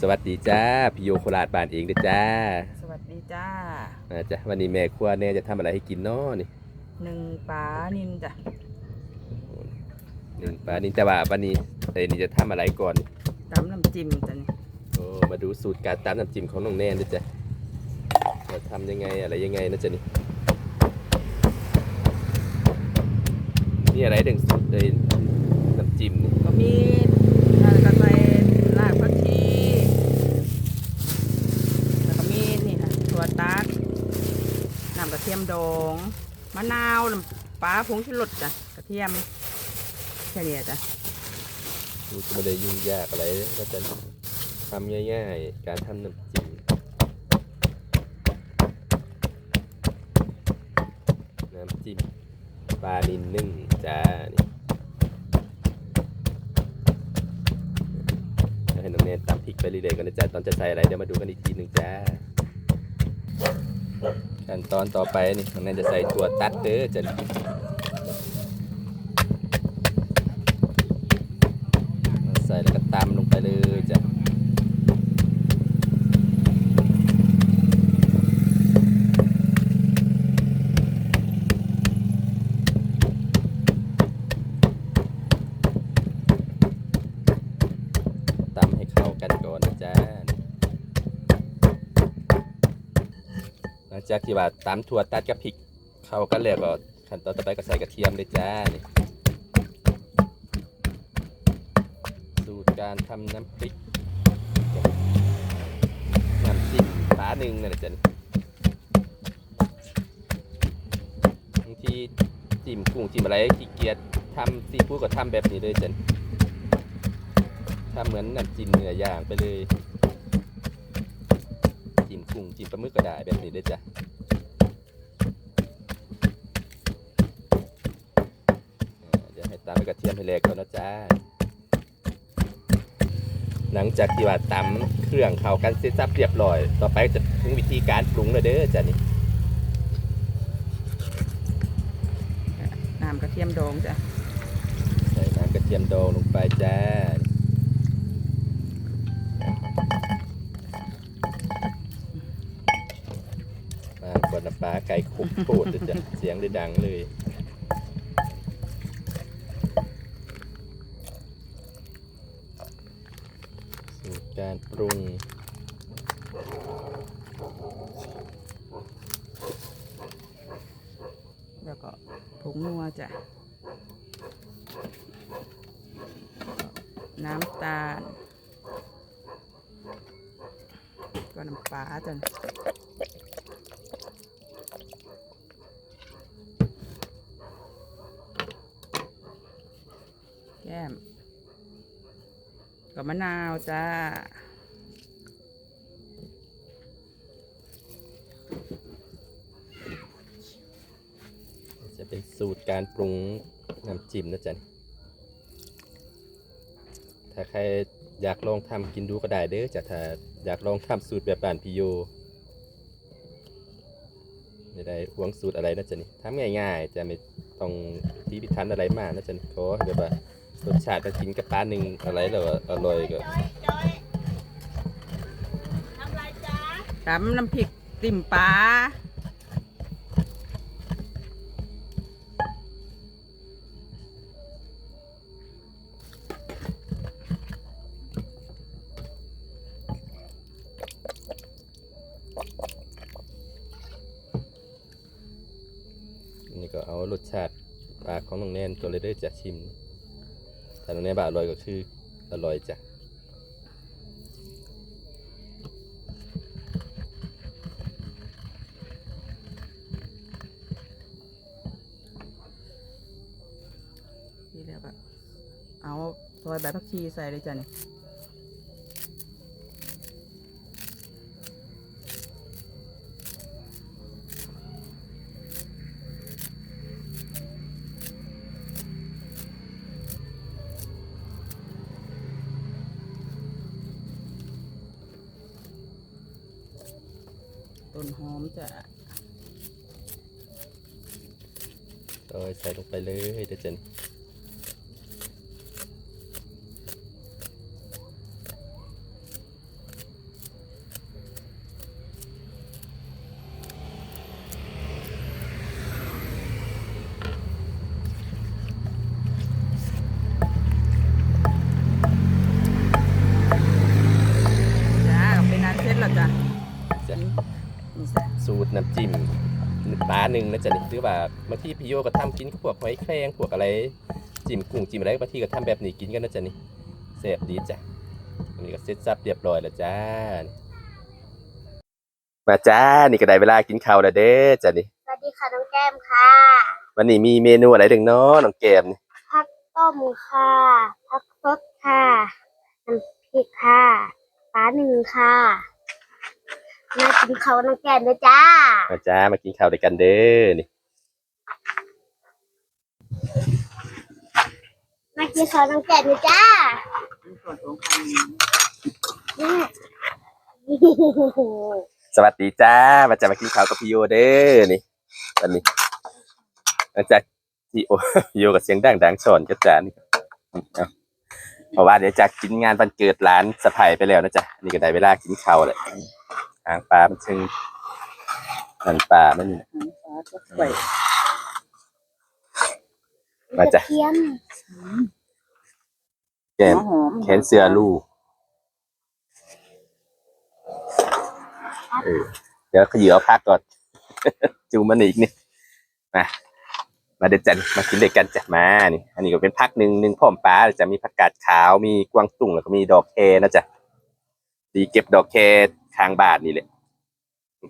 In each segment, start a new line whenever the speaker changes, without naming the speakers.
สวัสดีจ้าพี่โยโคราชบ้านเองเด้อจ้า
สวัสดีจ้า
มาจ้ะวันนี้แม่ครัวแน่จะทำอะไรให้กินเนาะนี่
หนึ่งปลานินจ้ะ
หนึ่งปลานี่แต่ว่าวันนี้เอ้ยนี่จะทำอะไรก่อน
ตำน้ำจิ้มจ้ะนี่
โอ้มาดูสูตรการตำน้ำจิ้มของน้องแน่นด้วยจ้ะจะทำยังไงอะไรยังไงนะจ๊ะนี่นี่อะไรดึงสูตรเลยน้ำจิ้มนี่
ก็มีแล้วก็ใส่รากผักชีแล้วก็มีนี่ค่ะถั่วตัดน้ำกระเที ยมดองมะนาวน้ำปลาผงชูรสจ้ะกระเทียมแค่นี้จ้ะ
มันไม่ได้ยุ่งยากอะไรก็จะทำง่ายๆ การทำน้ำจิ้มน้ำจิ้มปลานินนึ่งจ้านี่ให้น้องแนนตำพริกไปเรื่อยๆกันนะจ๊ะตอนจะใส่อะไรเดี๋ยวมาดูกันอีกทีหนึ่งจ้า ขั้นตอนต่อไปนี่น้องแนจะใส่ถั่วตัดเด้อจะ ใส่แล้วก็ตำลงไปเลยจ้ะตำให้เข้ากันก่อนนะจ๊ะหลัง จากที่ว่าตำถั่วตัดกับพริก เข้ากันแล้วก็ขั้นตอนต่อไปก็ใส่กระเทียมเลยจ้านี่สูตรการทำน้ำพริกน้ำจิ้มฝาหนึ่งนั่นแหละจ้ะบางทีจิ้มกุ้งจิ้มอะไรขี้เกียจทำซีฟู้ดก็ทำแบบนี้เลยจ้ะทำเหมือนน้ำจิ้มเนื้อย่างไปเลยจิ้มกุ้งจิ้มปลาหมึกก็ได้แบบนี้เลยจ้ะอ่าเดี๋ยวให้ ตามไปกระเทียมให้แหลกก่อนนะจ้า หลังจากที่ว่าตำเครื่องเข้ากันเสร็จสับเรียบร้อย ต่อไปจะถึงวิธีการปรุงเลยเด้อจ้ะนี่
น้ำกระเทียมดองจ้ะ
ใส่น้ำกระเทียมดองลงไปจ้ามาก่อนน้ำปลาไก่คุกโคตรเลยจ้ะเสียงได้ดังเลย สูตรการ ปรุง
แล้วก็ผงนัวจ้ะ น้ำตาล ก็น้ำปลาจ้ะแก้มกับมะนาวจ้า
การปรุงน้ำจิ้มนะจ๊ะนี่ถ้าใครอยากลองทำกินดูก็ได้เด้อจ้ะถ้าอยากลองทำสูตรแบบบ้านพี่โยไม่ได้หวงสูตรอะไรนะจ๊ะนี่ทำง่ายๆจะไม่ต้องพิธีพิถันอะไรมากนะจ๊ะนี่ขอแบบว่ารสชาติมากินกับปลาหนึ่งอะไรแล้วก็อร่อยก็
ตำน้ำพริกติ่มปลาา
กของน้องแนนตัวเลยได้จะชิมถ้าน้องแนบาอร่อยก็คืออร่อยจ้ะ
นี่แล้วก็เอาซอยใบผักชีใส่เลยจ้ะเนี่ย
โดยใส่ลงไปเลยเดี๋ยวจะน้ นะจ๊ะนี่หรือว่าบางทีพี่โยก็ทำกินกับพวกหอยแครงพวกอะไรจิ้มกุ้งจิ้มอะไรบางทีก็ทำแบบนี้กินกันนะจ๊ะนี่แซ่บดีจ้ะอันนี้ก็เสร็จสับเรียบร้อยแล้วจ้า มาจ้า นี่ก็ได้เวลากินข้าวแล้วเด้อจ้ะนี่
สวัสดีค่ะน้องแก้มค่ะ
วันนี้มีเมนูอะไรถึงเนาะน้องแกมนี่
ผักต้มค่ะผักสดค่ะน้ำพริกค่ะปลาหนึ่งค่ะ มากินเขาวน้องแก้มเลยจ้า
มาจ้า มากินข้าวด้วยกันเด้อนี่
มากินขาวน้องแก้มเลยจ้า
สวั
สดีจ้ามาจะมากินข้าวกับพี่โยเด้อนี่วันนี้มาจากพี่โอโยกับเสียงดังดังสอนก็จ้านี่เพราะว่าเดี๋ยวจะกินงานวันเกิดร้านสะพายไปแล้วนะจ๊ะนี่ก็ได้เวลากินข้าวแล้วหางปลามันซึ่งมันปลาไมัน
ฟ้าก็สวย
มาจ้ะ
เทียม
แกม
หอม
แขนเสื้อลูกเออเดี๋ยวขยือเอาพักก่อน จูมันอีกนี่มามาเด็ดจันมากินเด็กกันจ้ะมานี่อันนี้ก็เป็นพักหนึ่งหนึ่งพร้อมปลาจะมีผักกาดขาวมีกวางตุ้งแล้วก็มีดอกแคนะจ๊ะดีเก็บดอกแคทางบาทนี่แหละ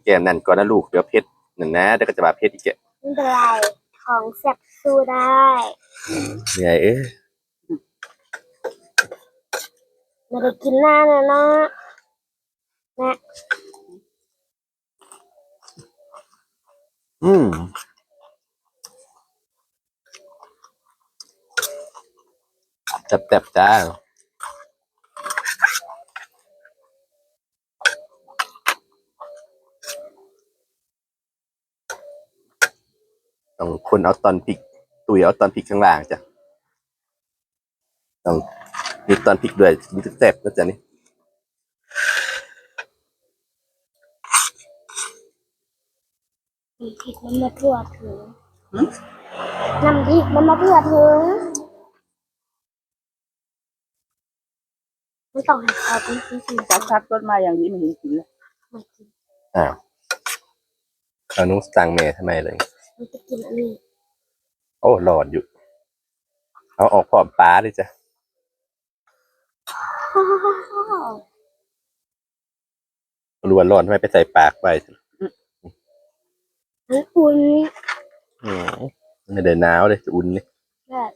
แกมนั่นก่อนนะลูกเดี๋ยวเพชรนั่นนะเดี๋ยวก็จะมาเพชรอีกแกะ
ไม่เป็นไร ของแซ่บสู้ได้
เหนื่อยเอ้ย
ไม่ได้กินนานแล้วเนาะแม่
อืมแซ่บๆจ้า ต้องคนเอาตอนพริกตุยเอาตอนพริกข้างล่างจ้ะต้องมีตอนพริกด้วยมันจะแซ่บนะจ๊ะนี่
น้ำพริกมันมาทั่วถึงน้ำพริกมันมาทั่วถึงไม่ต้องให้เขาเป็นที่สี่
ซักซักต้นมาอย่างนี้ไม่เห็นกินเลย
มากิน
อ้าวเอานุ้งสั่งเมย์ทำไมเลย
มันจะกินอันนี้
โอ้หลอดอยู่ เอาออกพร้อมปลาเลยจ้ะรวนร้อนทำไมไปใส่ปากไป
มันอุ่น
อืมไม่ได้หนาวเลยจะอุ่นนี่
แบบ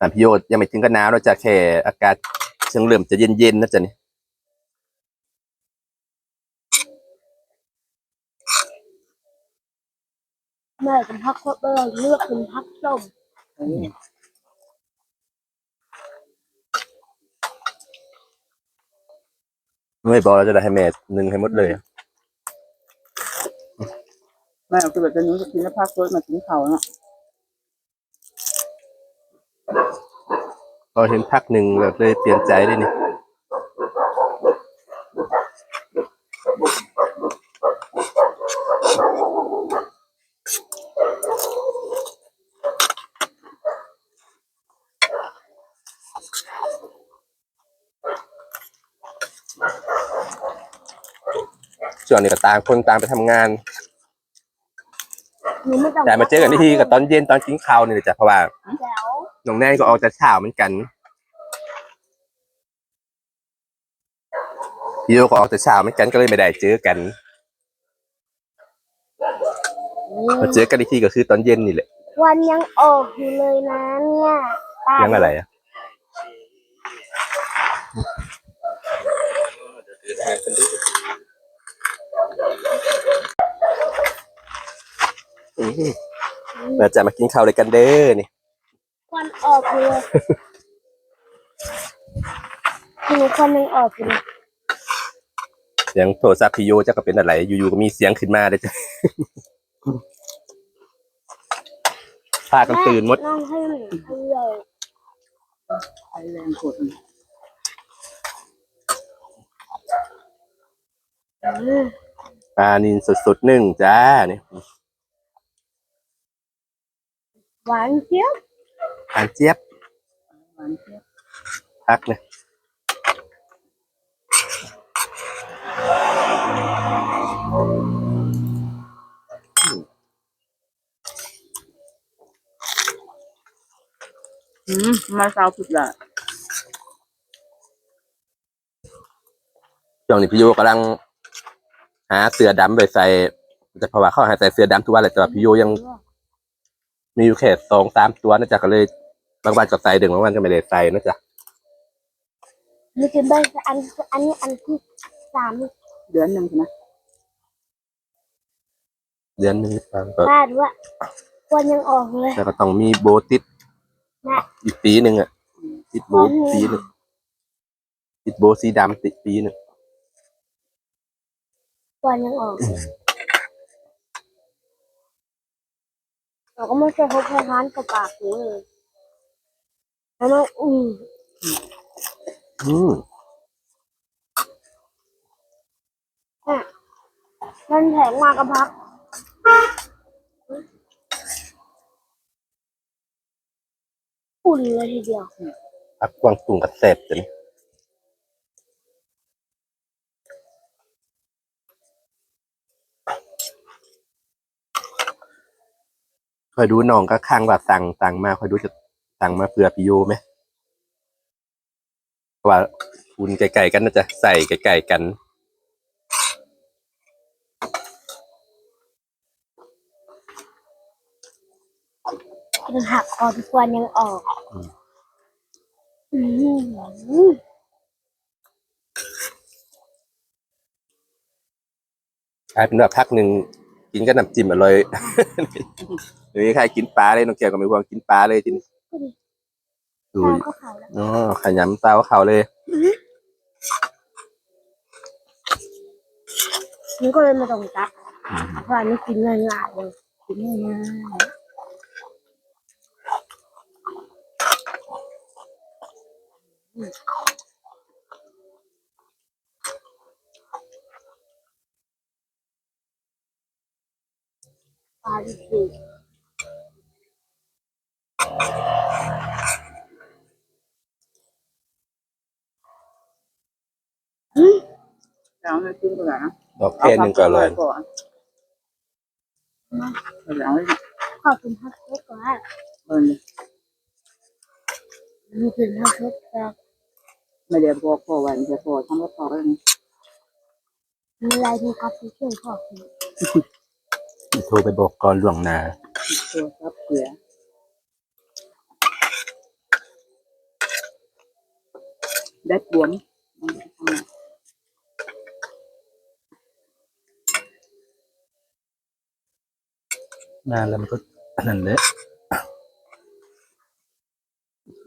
อะพี่โยชน์ยังไม่ถึงกับหนาวเราจะแค่อากาศเชิงเริ่มจะเย็นๆนะจ๊ะนี่
แม่เป็นพักโคตรเลยเลือกเป็นพักส้ม
ไม่บอกเราจะได้ให้แม่นึ่งให้หมดเลย
แม่คือแบบจะนู้นจะกินแล้วพักรถมากินเขาเนาะ
พอเห็นพักหนึ่งแบบเลยเปลี่ยนใจได้นี่ ช่วงนี้ก็ต่างคนต่างไปทำงาน
หนูไม่ต้อง
แต่มาเจอกันที่ทีกับตอนเย็นตอนกินข้าวนี่แหละจ้ะเพราะว่า
แจ๋ว
น้องแนนก็ออกจากเช้าเหมือนกัน พี่โยก็ออกจากเช้าเหมือนกันก็เลยไม่ได้เจอกัน มาเจอกันอีกทีก็คือตอนเย็นนี่แหละ
วันยังออกอยู่เลยนะเนี่ยตา
ยังอะไรอะอืมเราจะมากินข้าวเลยกันเด้อนี่
วันออกอยู่เลยหนูคนยังออกอยู่เลย
เสียงโทรศัพท์พี่โยจะก็เป็นอะไร อยู่ๆก็มีเสียงขึ้นมาเลยจ้ะ พากันตื่นหมด
น้องให้หนูให้เลย
ไอแรงกด
อืม
ปลานินสดๆหนึ่งจ้านี่
หวานเจี๊ยบ
ปลาเจี๊ยบ
หวานเจี๊ยบ
พักเลย
อืมมาเซาผิดละ
ช่วงนี้พี่โยกำลัง หาเสื้อดำไปใส่ แต่เพราะว่าเขาหาใส่เสื้อดำทุกวันเลยแต่ว่าพี่โยยัง มีอยู่แค่สองสามตัวนะจ๊ะก็เลย บางวันก็ใส่ดึงบางวันก็ไม่ได้ใส่นะจ๊ะ
นี่คือใบอันอันนี้อันที่สาม
เดือนหนึ่งใช่ไหม
เดือนหนึงบางก็
ป้าดูว่าควรยังออกเลย
แล้วก็ต้องมีโบติด
นะ
อีกปีหนึ่งอะ ติดโบปีหนึ่งติดโบสีดำติดปีหนึ่ง
ควรยังออกเราก็ไม่ใช่พบแค่ร้านกับปากนี้เลยแล้วมันอืม
อืม
อะมันแผงมากระพัก อุ่นเลยทีเดียว
พักกวางตุงกับเสพจ้ะนี่คอยดูน้องก็ข้างว่าสั่งสั่งมาคอยดูจะสั่งมาเพื่อพี่โยไหมว่าคุณไก่ๆกันนะจ๊ะใส่ไก่ๆกัน
มันหักคอทุกวันยังออก
อืม
อืม
กลายเป็นว่าพักหนึ่งกินก็น้ำจิ้มอร่อยหรือใครกินปลาเลยน้องแก้วก็ไม่ควรกินปลาเลยทีนี้ดู
ตาก็ขาวแล้ว
อ๋อขยำเต้าเขาเลย
นี่ก็เลยมาตรงตักเพราะอันนี้กินง่ายๆเลย
กินง่าย
ปลาดิบดี
ๆแล้วให้ขึ้นก็ได้นะ
ดอกแค่หนึ่งก็อร่อย
ก่อนแล้วให้
ขอบคุณพักเล็กกว่า
เบิร์นเลย
มีถึงพักเล็กแต่
ไม่ได้บอกพอวันจะพอทำก็พอแล้ว
มีอะไรมีครับที่ช่วยขอบคุณ
โทรไปบอกก่อนล่วงหน้า
ตัวซับเกลือได้บวม
นานแล้วมันก็นั่นแหละ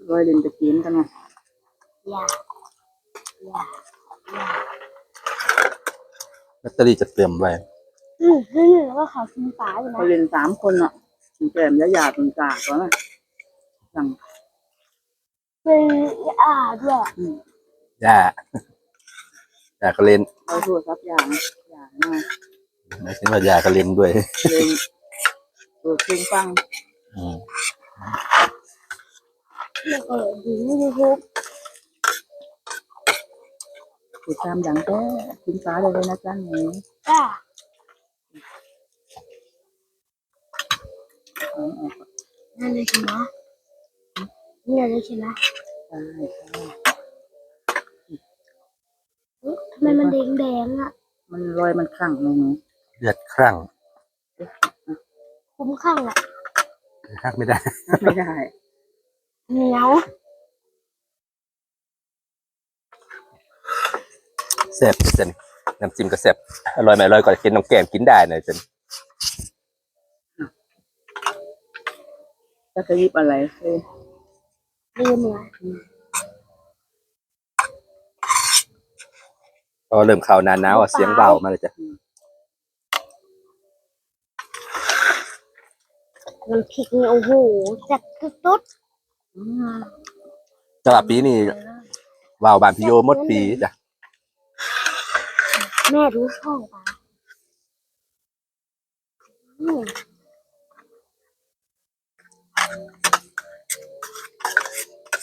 ร้อยเล่นตะกินกันไง
อย่าอย่าอย่า
แบตเตอรี่จะเตรียมไว้
อืมนี่นี่แล้วก็ขอกินปลาอยู่นะ
เขาเล่นสามคนอะถึงแก้มยายาตรงกลางก่อนนะสั่ง
เป็นอ่าด้วย
ย่าย่าก็เล่น
เอาโทรศัพท์ยางยางมา
ไม่ใช่ว่าย่าก็เล่นด้วย
เล่นตัวเพลงฟัง
อืม
แล้วก็ดูยูทูบ
ติดตามอย่างแท้กินฟ้าเลยเลยนะจ๊ะหนู
จ้า
เอาออก
นั่นเลยใช่ไหมนี่เลยใช่ไหม
ใช่ใช่
ทำไมมันแดงแดงๆอะ
มันรอยมันขังเลยหนู
เลือดครั่ง
คุ้มข้างอะ
หักไม่ได้
ไม่ได้
เหนียว
แซ่บเจนน้ำจิ้มก็แซ่บอร่อยไหมอร่อยกว่ากินน้องแกมกินได้นะเจน
จะกระยิบอะไรเออ
ลืมเลย
พอเริ่มเข้าหนาหนาวอะเสียงเบามาเลยจ้ะ
น้ำพริกนี่โอ้โหแซ่บตุ๊ด
อืม
สำหรับปีนี้ว่าวบานพิโยหมดปีจ้ะ
ๆ แม่รู้ช่องปะอืม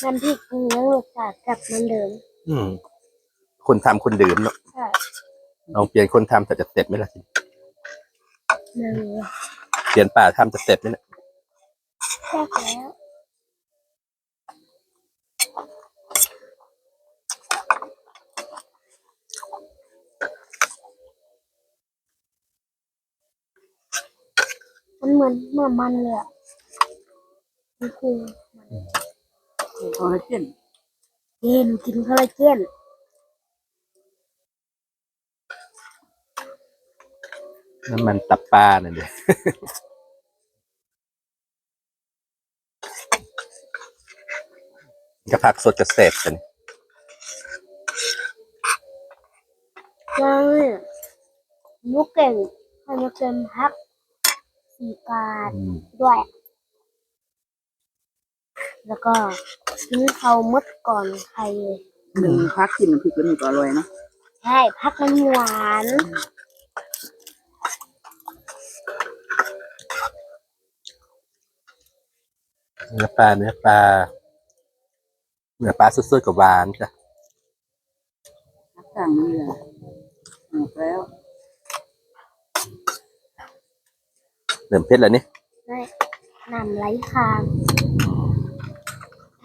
น้ำพริกยังรสชาติแซ่บเหมือนเดิม
อืม คนทำคนดื่มเนาะ
ใช่
ลองเปลี่ยนคนทำแต่จะเสร็จไหมล่ะ
ไม่รู้
เปลี่ยนป่าทำจะเสร็จไหมเนี่ย
แซ่บแล้ว เหมือนเหมือนมันเลยอะมันคือ
คอลลาเจน
เย็นกินคอลลาเจน
น้ำมันตับปลานั่นเด้ก็ผักสดกระเสบกัน
ยังมุกเก่งให้มาเกินพัก สี่กาด
อืม
ด้วย แล้วก็กินเขาวมดก่อนใครเลย
หนึ่งพักกินน้ำพริกก็มีก็อร่อยเนาะ
ใช่พักมันหวาน
เนื้อปลาเนื้อปลาเนื้อปลาสดๆกับหวานจ้ะ
พักต่างนี่แหละหมดแล้ว
เริ่มเพชรแล้วนี่
ใช่น้ำไหลคาง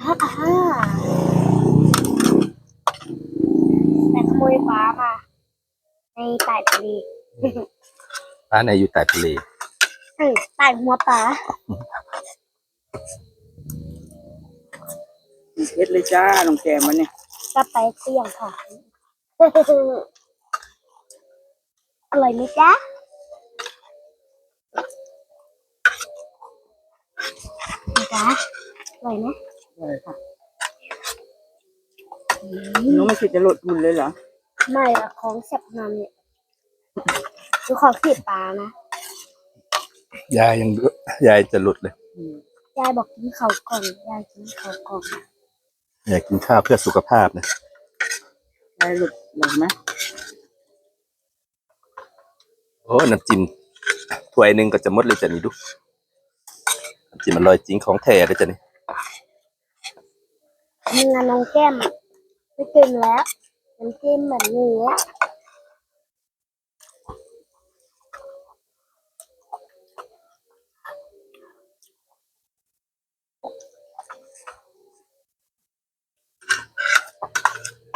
ฮ่าฮ่าแต่ขโมยฟ้ามา ในใต้ทะเล
ปลาในอยู่ใต้ทะเล
เฮ้ยใต้หัวปลา
เฮ็ดเลยจ้าลงแกมมันเนี่ย
ก็ไปเสี่ยงค่ะ อร่อยไหมจ๊ะ จ๊ะอร่อยไหม
อร่อยค่ะน้องไม่คิดจะลดทุนเลยเหรอ
ไม่ละของแซ่บนำเนี่ยดูของขีดปลานะ
ยายยังยายจะหลุดเลย
อืม
ยายบอกกินเขาวก่อน ยายกินเขาวก่อน
อยากกินข้าวเพื่อสุขภาพนะ
ได้หลุดหรือไหม
โอ้ น้ำจิ้มถ้วยหนึ่งก็จะหมดเลยจ้ะนี่ดู น้ำจิ้มอร่อยจริงของแท้เลยจ้ะนี่
มีงานน้องแก้มไม่กินแล้วน้ำจิ้มแบบนี้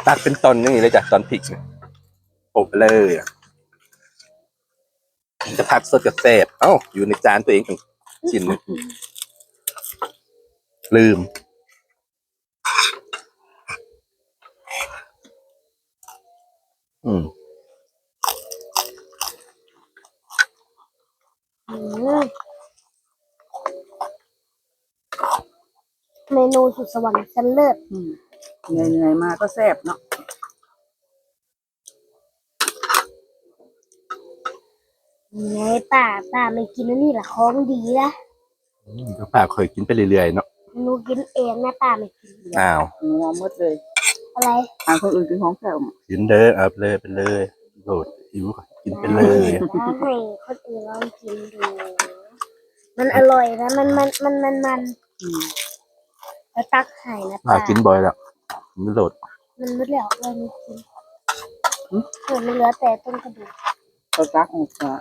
ตักเป็นตอนอย่างนี้เลยจ้ะตอนพริกเนี่ยอบเลยอะจะผักสดกับแซ่บเอ้าอยู่ในจานตัวเองทั้งชิ้นหนึ่ง ลืมอืม
อืมเมนูสุดสวรรค์ชั้นเลิศ
อืมเหนื่อยเหนื่อยๆมาก็แซ่บเนาะ
ไงป้าป้าไม่กินอันนี่แหละของดีนะ
อืมก็ป้าเคยกินไปเรื่อยๆเนาะ
หนูกินเองนะป้าไม่กิน
อ้าว
งัวหมดเลย
อะไร
ทางคนอื่นกินของแซ่บ
กินเด้อเอาไปเลยไปเลยโหลดหิวก็กินไปเลย
แล้วให้คนอื่นลองกินดูมันอร่อยนะมันมันมันมันมัน
อืม
แล้วตักไห่นะ
ป้า
ป้า
กินบ่อยแล้วไม่โหลด
มันไม่เหลือเลยไม่กินเออมันเหลือแต่ต้นกระดูก
ก็ซักออกมา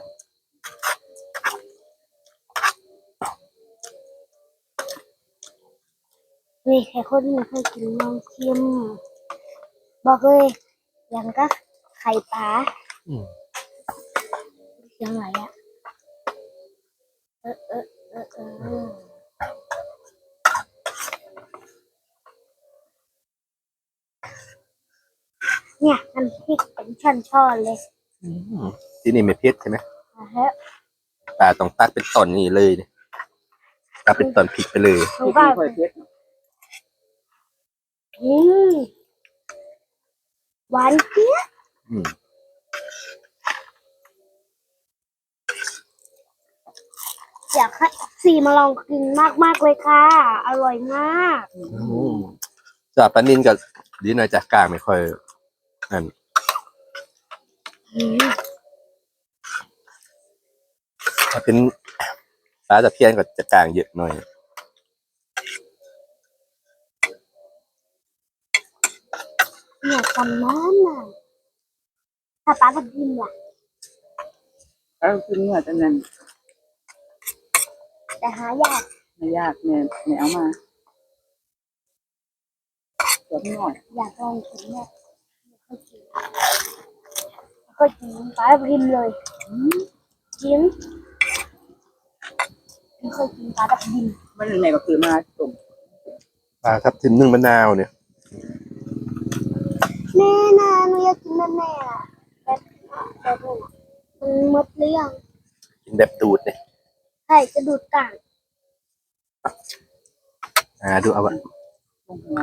นี่ใครคนที่ไม่เคยกินลองชิมบอกเลยอย่างก็ไข่ปลา
อืม
เสียงไหลอะเออเออเออเออเนี่ยน้ำพริกเป็นช่อนๆเลย
อืมที่นี่ไม่เผ็ดใช่ไหม
อะฮะ
ป้าต้องตักเป็นตอนนี้เลยเนี่ยตักเป็นตอนพริกไปเลย
น้อง
ที่
ก็
ไม่ค่อยเผ็ด
อืมหวานเจี๊ยบ
อืม
อยากให้ซีมาลองกินมากๆเลยค่ะ อร่อยมาก
อืมจ้าปลานินกับดีหน่อยจากกลางไม่ค่อยนั่น
อืม
ถ้าเป็นปลาตะเพียนก็จะกลางเยอะหน่อย
เนี่ยตำน้ำน่ะถ้าป้าจะกินล่ะ
แล้วกินเนื้อแต่นั้น
แต่หายาก
ไม่ยากเนี่ยเนี่ยเอามาตัวหน่อย
อยากลองกินเนี่ยไม่ค่อยกินไม่ค่อยกินป้าพิมพ์เลยกินไม่เคยกินปลาดับดิน
มันไหนก็คือมาตุ่ม
ปลาทับทิมนึ่งมะนาวเนี่ย
แม่นะหนูอยากกินแม่แม่อะแบบแบบนั้นอะมันหมดหรือยัง
กินแบบตูดเนี่ย
ใช่จะดูดกลาง
อ่าดูเอาวะ
ตรงหัว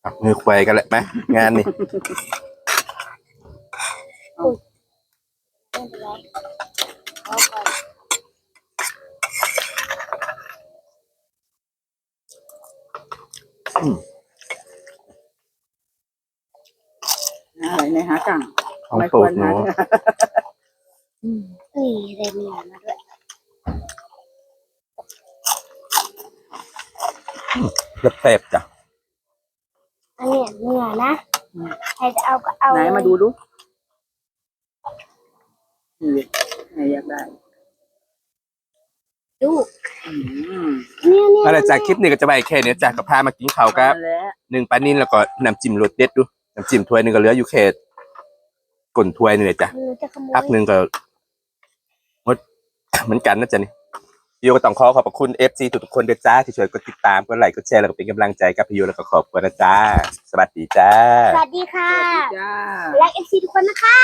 เอามือควายกันแหละไหมงานนี่
ไม่เป็นไรเอาก่อ
อะไรในหากัง
ของโปรดหนู
นี่ได้เนื้อมาด้วย
เล็บแสบจ้ะ
อันเนี้ยเนื้อนะใครจะเอาก็เอา
ไหนมาดูดูนี่ไหนอยากได้
ดู
อืม
เนี่ยเนี่ย
อะไรจากคลิปนี้ก็จะไปแค่เนี้ยจ้ะกับพามากินข้าวกับ
นั่นแหละ
หนึ่งปลานิ่นแล้วก็น้ำจิ้มรสเด็ดดูน้ำจิ้มถ้วยหนึ่งก็เหลืออยู่แค่ก้นถ้วยนี่เลยจ้ะ
หนูจะขโมย
พักหนึ่งก็หมด เหมือนกันนะจ๊ะนี่พี่โยก็ต้องขอขอบพระคุณ FC ทุกๆคนด้วยจ้าที่ช่วยกดติดตามกดไลค์กดแชร์แล้วก็เป็นกำลังใจกับพี่โยแล้วก็ขอบคุณนะจ้าสวัสดีจ้า
สวัสดีค่ะ
จ้า
และเอฟซีทุกคนนะคะ